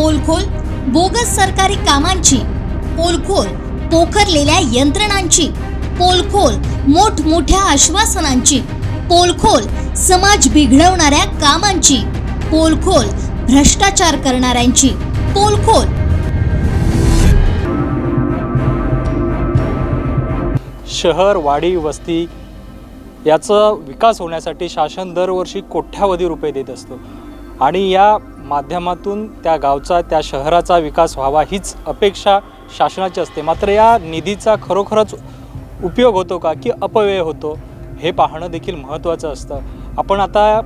पोलखोल bogus सरकारी कामांची पोलखोल पोखरलेल्या यंत्रणांची पोलखोल मोठमोठ्या आश्वासनांची पोलखोल समाज बिघडवणाऱ्या कामांची पोलखोल भ्रष्टाचार करणाऱ्यांची पोलखोल. शहर वाडी वस्ती याचा विकास होण्यासाठी शासन दरवर्षी कोट्यावधी रुपये देत असतो. आणि या माध्यमातून त्या गावचा त्या शहराचा विकास व्हावा हीच अपेक्षा शासनाची असते. मात्र या निधीचा खरोखरच उपयोग होतो का की अपव्यय होतो हे पाहणं देखील महत्त्वाचं असतं. आपण आता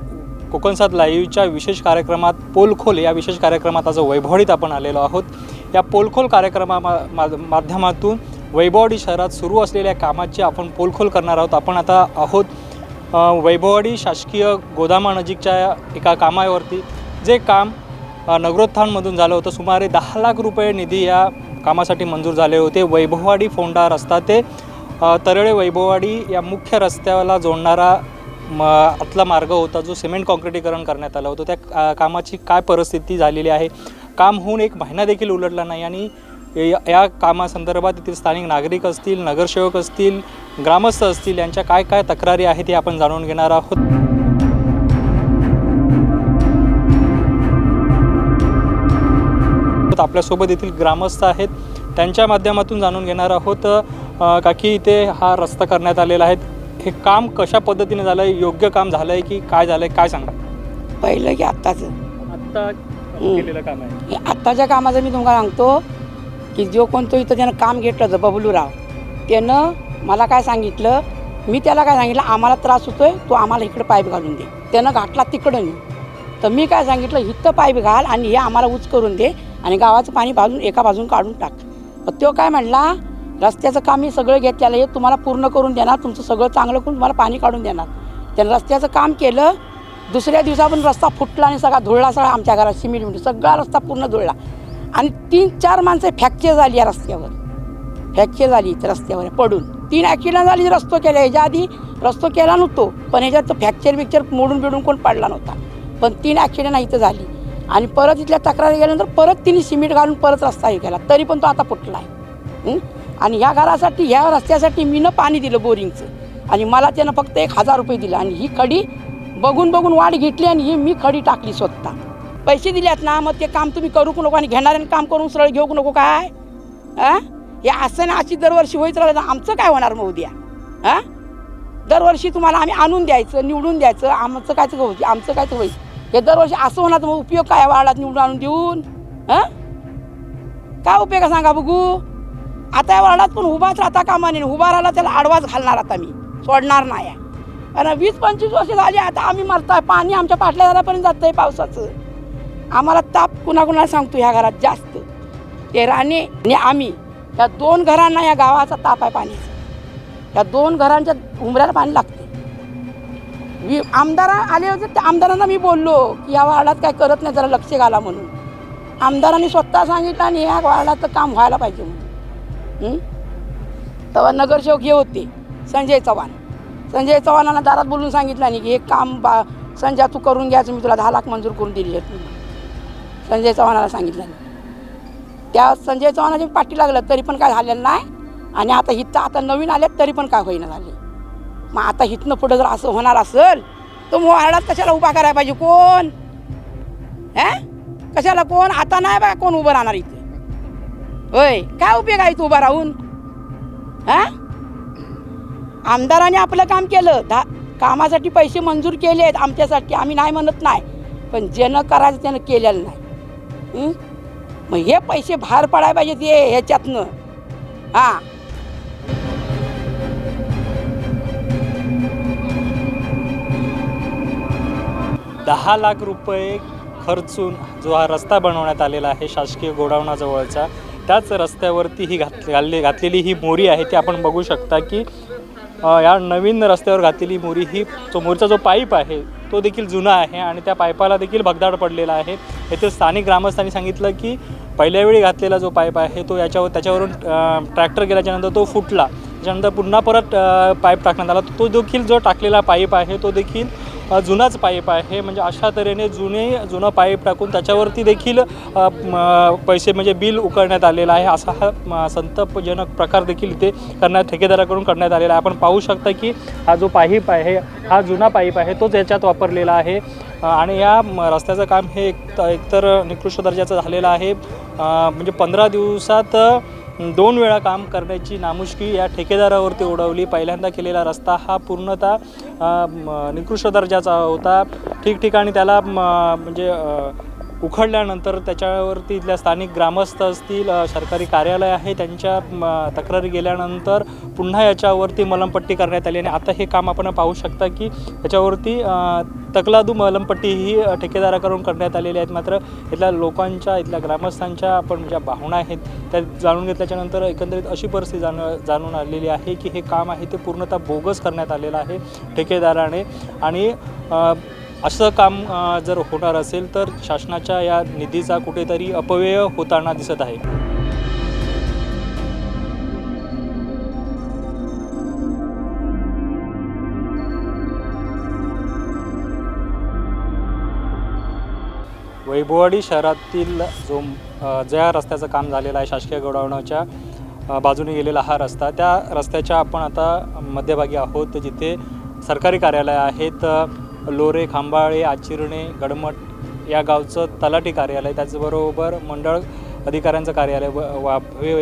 कोकणसात लाईव्हच्या विशेष कार्यक्रमात पोलखोल या विशेष कार्यक्रमात आज वैभवडीत आपण आलेलो आहोत. या पोलखोल कार्यक्रमा मा- माध्यमातून वैभववाडी शहरात सुरू असलेल्या कामाची आपण पोलखोल करणार आहोत. आपण आता आहोत अ, वैभववाडी शासकीय गोदामानजीकच्या एका कामावरती. जे काम नगरोत्थानमधून झालं होतं सुमारे दहा लाख रुपये निधी या कामासाठी मंजूर झाले होते. वैभववाडी फोंडा रस्ता ते तरळे वैभववाडी या मुख्य रस्त्याला जोडणारा म आतला मार्ग होता जो सिमेंट कॉन्क्रिटीकरण करण्यात आलं होतं. त्या कामाची काय परिस्थिती झालेली आहे? काम होऊन एक महिना देखील उलटला नाही आणि या या कामासंदर्भात येथील स्थानिक नागरिक असतील नगरसेवक असतील ग्रामस्थ असतील यांच्या काय काय तक्रारी आहेत हे आपण जाणून घेणार आहोत. आपल्यासोबत येथील ग्रामस्थ आहेत. त्यांच्या माध्यमातून जाणून घेणार आहोत काकी इथे हा रस्ता करण्यात आलेला आहे. हे काम कशा पद्धतीने झालं आहे योग्य काम झालं आहे की काय झालं आहे काय सांगा पहिलं की आत्ताचं. आत्ता केलेलं काम आहे. हे आत्ताच्या कामाचं मी तुम्हाला सांगतो की जो कोणतो इथं त्यानं काम घेतलं होतं बबलूराव त्यानं मला काय सांगितलं मी त्याला काय सांगितलं आम्हाला त्रास होतोय तो आम्हाला इकडं पाईप घालून दे. त्यानं घातला तिकडं नाही तर मी काय सांगितलं इथं पाईप घाल आणि हे आम्हाला उच करून दे. आणि गावाचं पाणी बाजून एका बाजून काढून टाक. मग तो काय म्हणला रस्त्याचं काम मी सगळं घेतलेलं हे तुम्हाला पूर्ण करून देणार तुमचं सगळं चांगलं करून तुम्हाला पाणी काढून देणार. त्यानं रस्त्याचं काम केलं दुसऱ्या दिवसापासून रस्ता फुटला आणि सगळा धुळला सगळा आमच्या घरात सिमेंट मिंट सगळा रस्ता पूर्ण धुळला. आणि तीन चार माणसं फ्रॅक्चर झाली या रस्त्यावर. फ्रॅक्चर झाली इथं रस्त्यावर पडून. तीन ॲक्सिडेंट झाली रस्तो केला ह्याच्या आधी रस्तो केला नव्हतो पण ह्याच्यात फ्रॅक्चर बिक्चर मोडून बिडून कोण पडला नव्हता. पण तीन ॲक्सिडेंट इथं झाली. आणि परत इथल्या तक्रारी गेल्यानंतर परत तिने सिमेंट घालून परत रस्ता हे केला. तरी पण तो आता फुटला आहे. आणि ह्या घरासाठी ह्या रस्त्यासाठी मीनं पाणी दिलं बोरिंगचं. आणि मला त्यानं फक्त एक हजार रुपये दिले. आणि ही खडी बघून बघून वाढ घेतली आणि ही मी खडी टाकली स्वतः. पैसे दिल्यात ना मग ते काम तुम्ही करू नको आणि घेणाऱ्याने काम करून सरळ घेऊ नको काय? हां? हे असं ना अशी दरवर्षी होईत राहिलं तर आमचं काय होणार मग उद्या? हां? दरवर्षी तुम्हाला आम्ही आणून द्यायचं निवडून द्यायचं आमचं काय तर होईल आमचं काय तर होईल. हे दरवर्षी असं होणार तर मग उपयोग काय वाढात निवडून आणून देऊन? हां? काय उपयोग आहे सांगा बघू? आता या वार्डात पण उभाच राहता कामा नाही उभा राहिला त्याला आडवाच घालणार आता मी. सोडणार नाही. कारण वीस पंचवीस वर्ष झाली आता आम्ही मरताय. पाणी आमच्या पाटल्या दारापर्यंत जातंय पावसाचं. आम्हाला ताप कुणाकुणाला सांगतो ह्या घरात जास्त. ते राणे आणि आम्ही या दोन घरांना या गावाचा ताप आहे पाण्याचा. या दोन घरांच्या उमऱ्याला पाणी लागते. वि आमदार आले होते त्या आमदारांना मी बोललो की या वार्डात काय करत नाही जरा लक्ष घाला म्हणून. आमदारांनी स्वतः सांगितलं आणि या वार्डाचं काम व्हायला पाहिजे म्हणून. तेव्हा नगरसेवक हे होते संजय चव्हाण. संजय चव्हाणांना दारात बोलून सांगितलं नाही की हे काम बा संजय तू करून घ्यायचं मी तुला दहा लाख मंजूर करून दिली आहेत संजय चव्हाणाला सांगितलं. नाही त्या संजय चव्हाणाची पाठी लागलं तरी पण काय झालेलं नाही. आणि आता हिथं आता नवीन आलेत तरी पण काय होईना झाले. मग आता हिथनं पुढं जर असं होणार असेल तर मग वार्डात कशाला उभा करायला पाहिजे? कोण? हा? कशाला कोण? आता नाही बा कोण उभं राहणार इथे. होय काय उपयोग आहे इथं उभा राहून? हा? आमदाराने आपलं काम केलं. धा कामासाठी पैसे मंजूर केले आहेत आमच्यासाठी. आम्ही नाही म्हणत नाही पण ज्यानं करायचं त्यानं केलेलं नाही. मग हे पैसे बाहेर पडायला पाहिजे ते ह्याच्यातनं. हां. दहा लाख रुपये खर्चून जो हा रस्ता बनवण्यात आलेला आहे शासकीय गोडाऊनाजवळचा त्याच रस्त्यावरती ही घात घालली घातलेली ही मोरी आहे ती आपण बघू शकता की या नवीन रस्त्यावर घातलेली मोरी ही जो मोरीचा जो पाईप आहे तो देखील जुना आहे आणि त्या पाईपाला देखील भगदाड पडलेला आहे. येथील स्थानिक ग्रामस्थांनी सांगितलं की पहिल्या वेळी घातलेला जो पाईप आहे तो याच्यावर त्याच्यावरून ट्रॅक्टर गेल्याच्यानंतर तो फुटला. त्याच्यानंतर पुन्हा परत पाईप टाकण्यात आला. तो देखील जो टाकलेला पाईप आहे तो देखील जुनाच पाईप आहे. म्हणजे अशा तऱ्हेने जुने जुनं पाईप टाकून त्याच्यावरती देखील पैसे म्हणजे बिल उकळण्यात आलेलं आहे. असा हा संतपजनक संतापजनक प्रकार देखील इथे करण्यात ठेकेदाराकडून करण्यात आलेला आहे. आपण पाहू शकता की हा जो पाईप आहे हा जुना पाईप आहे तोच याच्यात वापरलेला आहे. आणि या म, रस्त्याचं काम हे एक एकतर निकृष्ट दर्जाचं झालेलं आहे. म्हणजे पंधरा दिवसात दोन वेळा काम करण्याची नामुष्की या ठेकेदारावरती उडवली पहिल्यांदा केलेला रस्ता हा पूर्णतः निकृष्ट दर्जाचा होता. ठिकठिकाणी त्याला म, म्हणजे उखडल्यानंतर त्याच्यावरती इथल्या स्थानिक ग्रामस्थ असतील सरकारी कार्यालय आहे त्यांच्या तक्रारी गेल्यानंतर पुन्हा याच्यावरती मलमपट्टी करण्यात आली. आणि आता हे काम आपण पाहू शकता की याच्यावरती तकलादू मलमपट्टी ही ठेकेदाराकडून करण्यात आलेली आहेत मात्र इथल्या लोकांच्या इथल्या ग्रामस्थांच्या आपण ज्या भावना आहेत त्या जाणून घेतल्याच्यानंतर एकंदरीत अशी परिस्थिती जाण जाणून आलेली आहे की हे काम आहे ते पूर्णतः बोगस करण्यात आलेलं आहे ठेकेदाराने. आणि असं काम जर होणार असेल तर शासनाच्या या निधीचा कुठेतरी अपव्यय होताना दिसत आहे. वैभववाडी शहरातील जो ज्या रस्त्याचं काम झालेलं आहे शासकीय गोडावणाच्या बाजूने गेलेला हा रस्ता. त्या रस्त्याच्या आपण आता मध्यभागी आहोत जिथे सरकारी कार्यालय आहेत लोरे खांबाळे आचिरणे गडमट या गावचं तलाठी कार्यालय त्याचबरोबर मंडळ अधिकाऱ्यांचं कार्यालय व वा वे-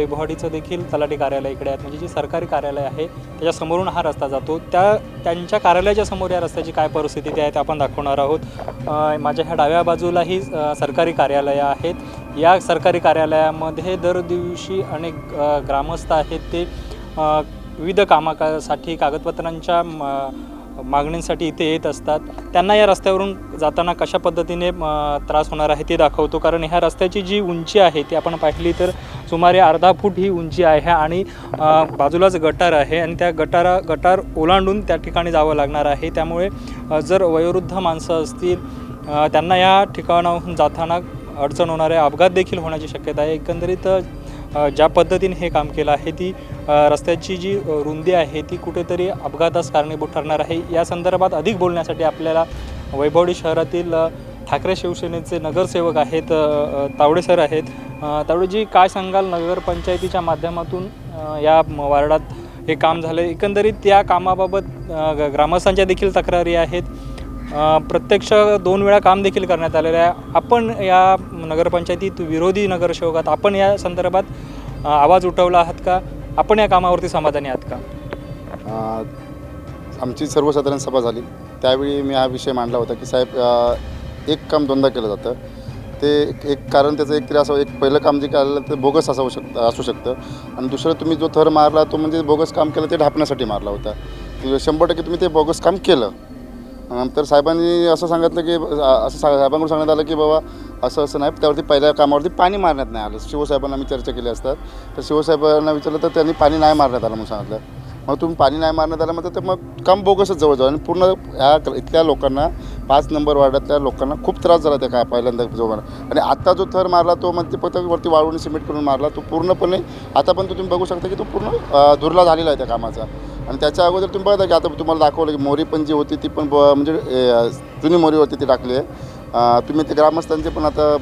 देखील तलाठी कार्यालय इकडे आहेत. म्हणजे जी सरकारी कार्यालय आहे त्याच्यासमोरून हा रस्ता जातो. त्या त्यांच्या कार्यालयाच्या समोर या रस्त्याची काय परिस्थिती ते आहे ते आपण दाखवणार आहोत. माझ्या ह्या डाव्या बाजूलाही सरकारी कार्यालयं आहेत. या सरकारी कार्यालयामध्ये दर दिवशी अनेक ग्रामस्थ आहेत. ते विविध कामासाठी कागदपत्रांच्या मागणींसाठी इथे येत असतात. त्यांना या रस्त्यावरून जाताना कशा पद्धतीने त्रास होणार आहे ते दाखवतो. कारण ह्या रस्त्याची जी उंची आहे ती आपण पाहिली तर सुमारे अर्धा फूट ही उंची आहे आणि बाजूलाच गटार आहे आणि त्या गटारा गटार ओलांडून त्या ठिकाणी जावं लागणार आहे. त्यामुळे जर वयोवृद्ध माणसं असतील त्यांना या ठिकाणाहून जाताना अडचण होणार आहे. अपघात देखील होण्याची शक्यता आहे. एकंदरीत ज्या पद्धतीने हे काम केलं आहे ती रस्त्याची जी रुंदी आहे ती कुठेतरी अपघातास कारणीभूत ठरणार आहे. या संदर्भात अधिक बोलण्यासाठी आपल्याला वैभवडी शहरातील ठाकरे शिवसेनेचे नगरसेवक आहेत तावडे सर आहेत. तावडेजी काय सांगाल नगरपंचायतीच्या माध्यमातून या वार्डात हे काम झालं एकंदरीत त्या कामाबाबत ग- ग्रामस्थांच्या देखील तक्रारी आहेत. प्रत्यक्ष दोन वेळा काम देखील करण्यात आलेलं आहे. आपण या नगरपंचायतीत विरोधी नगरसेवकात आपण या संदर्भात आवाज उठवला आहात का? आपण या कामावरती समाधानी आहात का? अ, आमची सर्वसाधारण सभा झाली. त्यावेळी मी हा विषय मांडला होता की साहेब अ, एक काम दोनदा केलं जातं. ते एक- एक कारण त्याचं एक तरी असं एक पहिलं काम जे केलं ते बोगस असू शकतं असू शकतं. आणि दुसरं तुम्ही जो थर मारला तो म्हणजे बोगस काम केलं ते ढापण्यासाठी मारला होता. ते शंभर टक्के तुम्ही ते बोगस काम केलं. नंतर साहेबांनी असं सांगितलं की असं सा- साहेबांकडून सांगण्यात आलं की बाबा असं असं नाही त्यावरती पहिल्या कामावरती पाणी मारण्यात नाही आलं. शिवसाहेबांना मी चर्चा केली असतात. तर शिवसाहेबांना विचारलं तर त्यांनी पाणी नाही मारण्यात आलं म्हणून सांगितलं. मग तुम्ही पाणी नाही मारण्यात आलं मग तर मग काम बोगसच जवळजवळ. आणि पूर्ण ह्या इथल्या लोकांना पाच नंबर वार्डातल्या लोकांना खूप त्रास झाला त्या काय पहिल्यांदा जोमानं. आणि आत्ता जो थर मारला तो म्हणजे फक्त वरती वाळवून सिमेंट करून मारला तो पूर्णपणे आता पण तो तुम्ही बघू शकता की तो पूर्ण धुरला झालेला आहे त्या कामाचा. आणि त्याच्या अगोदर तुम्ही बघता की आता तुम्हाला दाखवलं की मोरी पण जी होती ती पण ब- म्हणजे जुनी मोरी होती ती टाकली आहे. तुम्ही ते ग्रामस्थांचे पण आता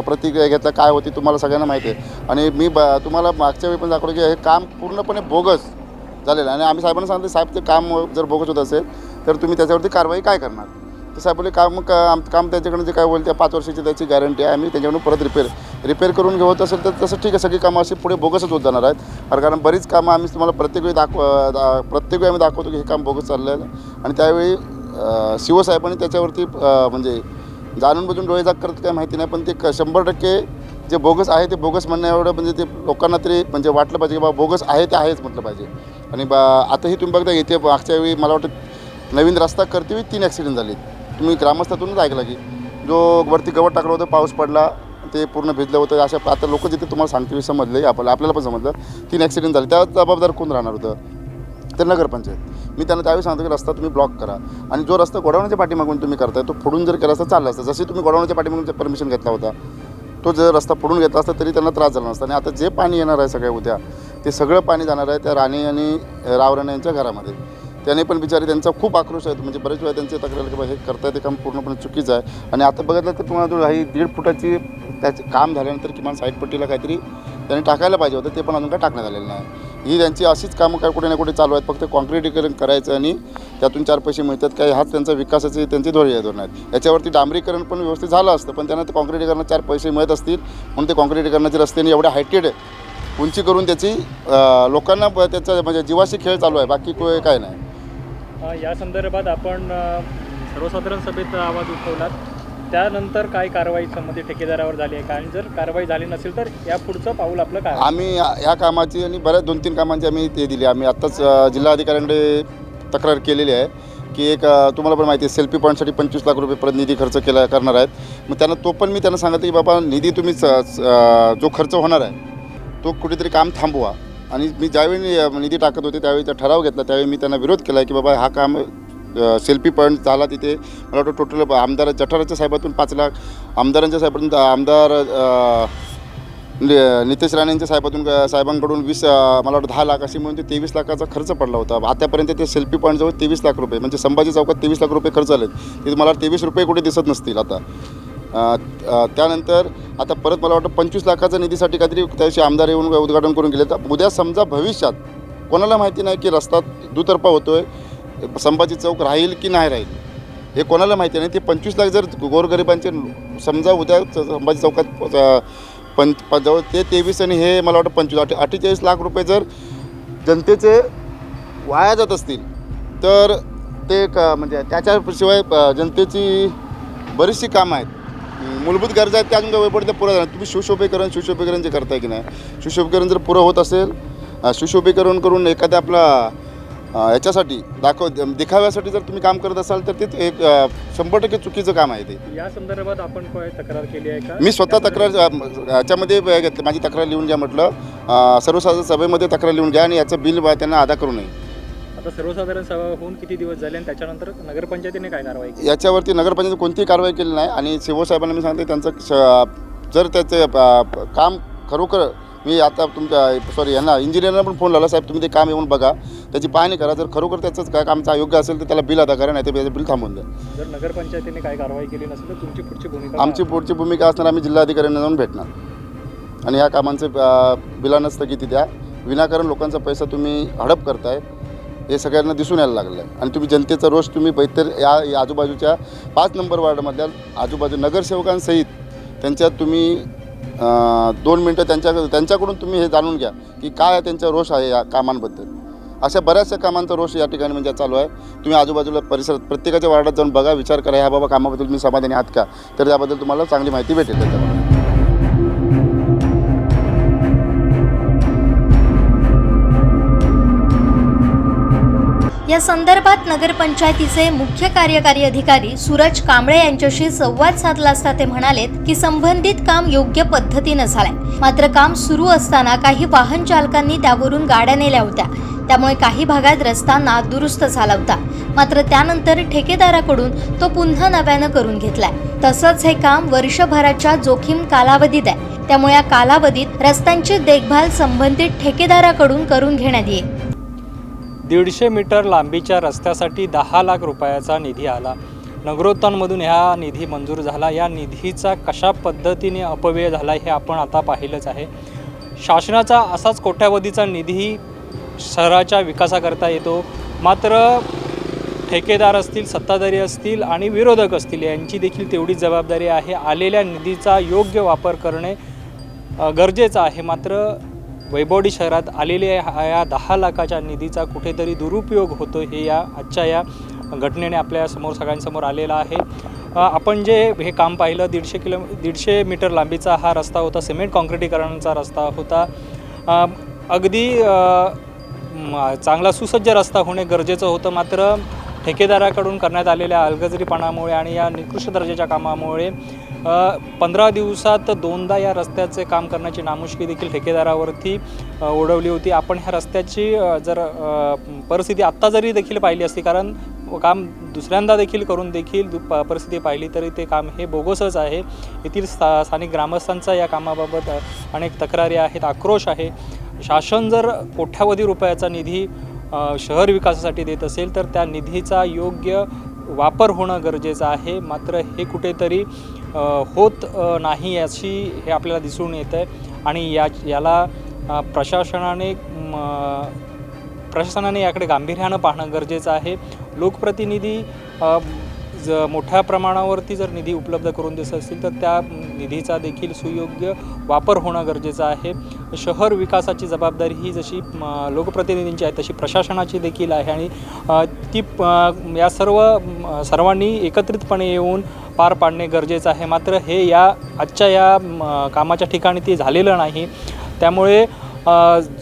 प्रतिक्रिया घेतला काय होती तुम्हाला सगळ्यांना माहिती आहे. आणि मी ब तुम्हाला मागच्या वेळी पण दाखवलं की हे काम पूर्णपणे बोगस झालेलं आहे. आणि आम्ही साहेबांना सांगतो साहेब ते काम जर बोगस होत असेल तर तुम्ही त्याच्यावरती कारवाई काय करणार? तर साहेब बोले काम काम काम त्यांच्याकडून जे काय होईल त्या पाच वर्षाची त्याची गॅरंटी आहे. आम्ही त्यांच्याकडून परत रिपेअर रिपेअर करून घेत असेल तर तसं ठीक आहे. सगळी कामं अशी पुढे बोगसच होत जाणार आहेत. कारण बरीच कामं आम्ही तुम्हाला प्रत्येक वेळी दाखव दा- प्रत्येक वेळी आम्ही दाखवतो की हे काम बोगस चाललं आहे आणि त्यावेळी शिवसाहेबांनी त्याच्यावरती म्हणजे जाणून बुजून डोळे जाग करत काय माहिती नाही पण ते क- शंभर टक्के जे बोगस आहे ते बोगस म्हणण्या एवढं म्हणजे ते लोकांना तरी म्हणजे वाटलं पाहिजे की बाबा बोगस आहे ते आहेच म्हटलं पाहिजे. आणि बा आताही तुम्ही बघता येते मागच्या वेळी मला वाटतं नवीन रस्ता करते वेळी तीन ॲक्सिडेंट झाले तुम्ही ग्रामस्थातूनच ऐकला की जो वरती गवत टाकलं होतं पाऊस पडला ते पूर्ण भिजलं होतं अशा आता लोक जिथे तुम्हाला सांगते समजले आपल्याला आपल्याला पण समजलं तीन ॲक्सिडेंट झाले. त्या जबाबदार कोण राहणार होतं? तर नगरपंचायत. मी त्यांना त्यावेळी सांगतो की रस्ता तुम्ही ब्लॉक करा. आणि जो रस्ता गोडावण्याच्या पाठीमागून तुम्ही करताय तो फोडून जर केला असता चालला असता. जशी तुम्ही गोडावण्याच्या पाठीमागून परमिशन घेतला होता तो जर रस्ता फोडून घेतला असता तरी त्यांना त्रास झाला नसता. आणि आता जे पाणी येणार आहे सगळ्या उद्या ते सगळं पाणी जाणार आहे त्या राणे आणि रावराणे यांच्या घरामध्ये. त्याने पण बिचारे त्यांचा खूप आक्रोश आहे. म्हणजे बरेच वेळा त्यांचे तक्रार की हे करताय ते काम पूर्णपणे चुकीचं आहे. आणि आता बघितलं तर तुम्हाला जो ही दीड फुटाची त्याचे काम झाल्यानंतर किमान साईड पट्टीला काहीतरी त्यांनी टाकायला पाहिजे होतं ते पण अजून काय टाकण्यात आलेलं नाही. ही त्यांची अशीच कामं काय कुठे ना कुठे चालू आहेत फक्त कॉन्क्रिटीकरण करायचं आणि त्यातून चार पैसे मिळतात काय हाच त्यांचा विकासाचे त्यांचे धोरण धोरण आहेत. याच्यावरती डांबरीकरण पण व्यवस्थित झालं असतं पण त्यांना ते कॉन्क्रिटीकरणात चार पैसे मिळत असतील म्हणून ते कॉन्क्रिटीकरणाचे रस्त्याने एवढ्या हायटेड उंची करून त्याची लोकांना ब- त्याचा म्हणजे जीवाशी खेळ चालू आहे बाकी काय नाही. या संदर्भात आपण सर्वसाधारण सभेत आवाज उठवलात. त्यानंतर काय कारवाई संबंधित ठेकेदारावर झाली आहे? कारण आणि जर कारवाई झाली नसेल तर या पुढचं पाऊल आपलं काय? आम्ही या कामाची आणि बऱ्याच दोन तीन कामांची आम्ही ते दिली. आम्ही आत्ताच जिल्हाधिकाऱ्यांकडे तक्रार केलेली आहे की एक तुम्हाला पण माहिती आहे सेल्फी पॉईंटसाठी पंचवीस लाख रुपये परत निधी खर्च केला करणार आहेत. मग त्यांना तो पण मी त्यांना सांगितलं की बाबा निधी तुम्ही जो खर्च होणार आहे तो कुठेतरी काम थांबवा. आणि मी ज्यावेळी निधी टाकत होते त्यावेळी त्या ठराव घेतला. त्यावेळी मी त्यांना विरोध केला की बाबा हा काम सेल्फी पॉईंट झाला तिथे. मला वाटतं टोटल आमदार जठाराच्या साहेबातून पाच लाख आमदारांच्या साहेबातून आमदार नितेश राणेंच्या साहेबातून साहेबांकडून वीस मला वाटतं दहा लाख अशी म्हणून ते तेवीस लाखाचा खर्च पडला होता. आतापर्यंत ते सेल्फी पॉईंटजवळ तेवीस लाख रुपये म्हणजे संभाजी चौकात तेवीस लाख रुपये खर्च आले ते मला तेवीस रुपये कुठे दिसत नसतील आता. त्यानंतर आता परत मला वाटतं पंचवीस लाखाच्या निधीसाठी काहीतरी त्याविषयी आमदार येऊन उद्घाटन करून गेले. तर उद्या समजा भविष्यात कोणाला माहिती नाही की रस्ता दुतर्फा होतो आहे संभाजी चौक राहील की नाही राहील हे कोणाला माहिती नाही. ते पंचवीस लाख जर गोरगरिबांचे समजा उद्या संभाजी चौकात अ, पंच जवळ ते तेवीस आणि हे मला वाटतं पंचवीस अठ्ठे अठ्ठेचाळीस लाख रुपये जर जनतेचे वाया जात असतील तर ते क म्हणजे त्याच्याशिवाय जनतेची बरीचशी कामं आहेत. मूलभूत गरजा आहेत त्या काही वैपडत्या पुरं झाल्या तुम्ही सुशोभीकरण सुशोभीकरण जे करताय की नाही? सुशोभीकरण जर पुरं होत असेल सुशोभीकरण करून एखाद्या आपला याच्यासाठी दाखव दिखाव्यासाठी जर तुम्ही काम करत असाल तर ते एक शंभर टक्के चुकीचं काम आहे ते. या संदर्भात आपण काय तक्रार केली आहे का? मी स्वतः तक्रार याच्यामध्ये घेतलं. माझी तक्रार लिहून घ्या म्हटलं. सर्वसाधारण सभेमध्ये तक्रार लिहून घ्या आणि याचं बिल त्यांना अदा करू नये. आता सर्वसाधारण सभा होऊन किती दिवस झाले आणि त्याच्यानंतर नगरपंचायतीने काय कारवाई केली? याच्यावरती नगरपंचायत कोणतीही कारवाई केली नाही आणि शिवसाहेबांना मी सांगते त्यांचं श- जर त्याचे अ, काम खरोखर मी आता तुमच्या सॉरी यांना इंजिनियरना पण फोन लावला साहेब तुम्ही ते काम येऊन बघा. त्याची पाहणी करा. जर खरोखर त्याचंच काय काम योग्य असेल तर त्याला बिल अदा करा नाही तर त्याचं बिल थांबवून द्या. जर नगरपंचायतीने काय कारवाई केली नसेल तर तुमची पुढची भूमिका आमची पुढची भूमिका असणार आम्ही जिल्हाधिकाऱ्यांना जाऊन भेटणार. आणि ह्या कामांचे अ, बिलांना स्थगिती द्या. विनाकारण लोकांचा पैसा तुम्ही हडप करताय. हे सगळ्यांना दिसून यायला लागलं आहे आणि तुम्ही जनतेचा रोष तुम्ही बैतर या या आजूबाजूच्या पाच नंबर वार्डमधल्या आजूबाजू नगरसेवकांसहित त्यांच्यात तुम्ही दोन मिनटं त्यांच्या त्यांच्याकडून तुम्ही हे जाणून घ्या की काय त्यांचा रोष आहे या कामांबद्दल. अशा बऱ्याचशा कामांचा रोष या ठिकाणी म्हणजे चालू आहे. तुम्ही आजूबाजूला परिसरात प्रत्येकाच्या वार्डात जाऊन बघा विचार करा ह्या बाबा कामाबद्दल तुम्ही समाधानी आहात का? तर त्याबद्दल तुम्हाला चांगली माहिती भेटेल. त्याच्यामध्ये या संदर्भात नगरपंचायतीचे मुख्य कार्यकारी अधिकारी सूरज कांबळे यांच्याशी संवाद साधला असता ते म्हणालेत की संबंधित काम योग्य पद्धतीनं झालंय. मात्र काम सुरू असताना काही वाहन चालकांनी त्यावरून गाड्या नेल्या होत्या. त्यामुळे काही भागात रस्ता नादुरुस्त झाला होता. मात्र त्यानंतर ठेकेदाराकडून तो पुन्हा नव्यानं करून घेतलाय. तसंच हे काम वर्षभराच्या जोखीम कालावधीत आहे. त्यामुळे या कालावधीत रस्त्यांची देखभाल संबंधित ठेकेदाराकडून करून घेण्यात येईल. दीडशे मीटर लांबीच्या रस्त्यासाठी दहा लाख रुपयाचा निधी आला. नगरोत्थानमधून ह्या निधी मंजूर झाला. या निधीचा कशा पद्धतीने अपव्यय झाला हे आपण आता पाहिलंच आहे. शासनाचा असाच कोट्यावधीचा निधी शहराच्या विकासाकरता येतो. मात्र ठेकेदार असतील सत्ताधारी असतील आणि विरोधक असतील यांची देखील तेवढीच जबाबदारी आहे. आलेल्या निधीचा योग्य वापर करणे गरजेचं आहे. मात्र वैभवडी शहरात आलेल्या हा या दहा लाखाच्या निधीचा कुठेतरी दुरुपयोग होतो हे या आजच्या या घटनेने आपल्यासमोर सगळ्यांसमोर आलेला आहे. आपण जे हे काम पाहिलं दीडशे किलो दीडशे मीटर लांबीचा हा रस्ता होता सिमेंट कॉन्क्रिटीकरणाचा रस्ता होता. अगदी म, चांगला सुसज्ज रस्ता होणे गरजेचं होतं. मात्र ठेकेदाराकडून करण्यात आलेल्या अलगजरीपणामुळे आणि या निकृष्ट दर्जाच्या कामामुळे पंधरा दिवसात दोनदा या रस्त्याचे काम करण्याची नामुष्की देखील ठेकेदारावरती ओढवली होती. आपण ह्या रस्त्याची जर परिस्थिती आत्ता जरी देखील पाहिली असती कारण काम दुसऱ्यांदा देखील करून देखील दु- प- परिस्थिती पाहिली तरी ते काम हे बोगसच आहे. येथील स्था स्थानिक ग्रामस्थांचा या कामाबाबत अनेक तक्रारी आहेत आक्रोश आहे. शासन जर कोट्यावधी रुपयाचा निधी शहर विकासासाठी देत असेल तर त्या निधीचा योग्य वापर होणं गरजेचं आहे. मात्र हे कुठेतरी होत नाही याची हे आपल्याला दिसून येतं आहे आणि या याला प्रशासनाने प्रशासनाने याकडे गांभीर्यानं पाहणं गरजेचं आहे. लोकप्रतिनिधी ज मोठ्या प्रमाणावरती जर निधी उपलब्ध करून देत असतील तर त्या निधीचा देखील सुयोग्य वापर होणं गरजेचं आहे. शहर विकासाची जबाबदारी ही जशी लोकप्रतिनिधींची आहे तशी प्रशासनाची देखील आहे. आणि ती या सर्व सर्वांनी एकत्रितपणे येऊन पार पाडणे गरजेचं आहे. मात्र हे या आजच्या या कामाच्या ठिकाणी ते झालेलं नाही. त्यामुळे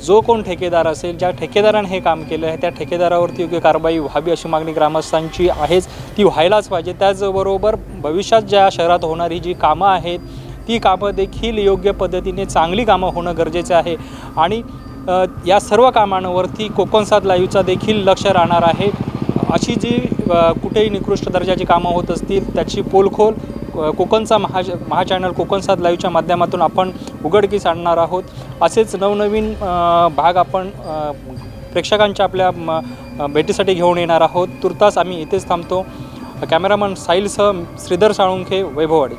जो कोण ठेकेदार असेल ज्या ठेकेदाराने हे काम केलं आहे त्या ठेकेदारावरती योग्य कारवाई व्हावी अशी मागणी ग्रामस्थांची आहेच. ती व्हायलाच पाहिजे. त्याचबरोबर भविष्यात ज्या शहरात होणारी जी कामं आहेत ती कामं देखील योग्य पद्धतीने चांगली कामं होणं गरजेचं आहे. आणि या सर्व कामांवरती कोकणसाद लाईव्हचा देखील लक्ष राहणार आहे. अशी जी कुठेही निकृष्ट दर्जाची कामं होत असतील त्याची पोलखोल कोकणचा महा महा चॅनल कोकणसाद लाईव्हच्या माध्यमातून आपण उघडकीस आणणार आहोत. असेच नवनवीन भाग आपण प्रेक्षकांच्या आपल्या म, भेटीसाठी घेऊन येणार आहोत. तुर्तास आम्ही इथेच थांबतो. कॅमेरामन साहिलसह श्रीधर साळुंखे वैभववाडी.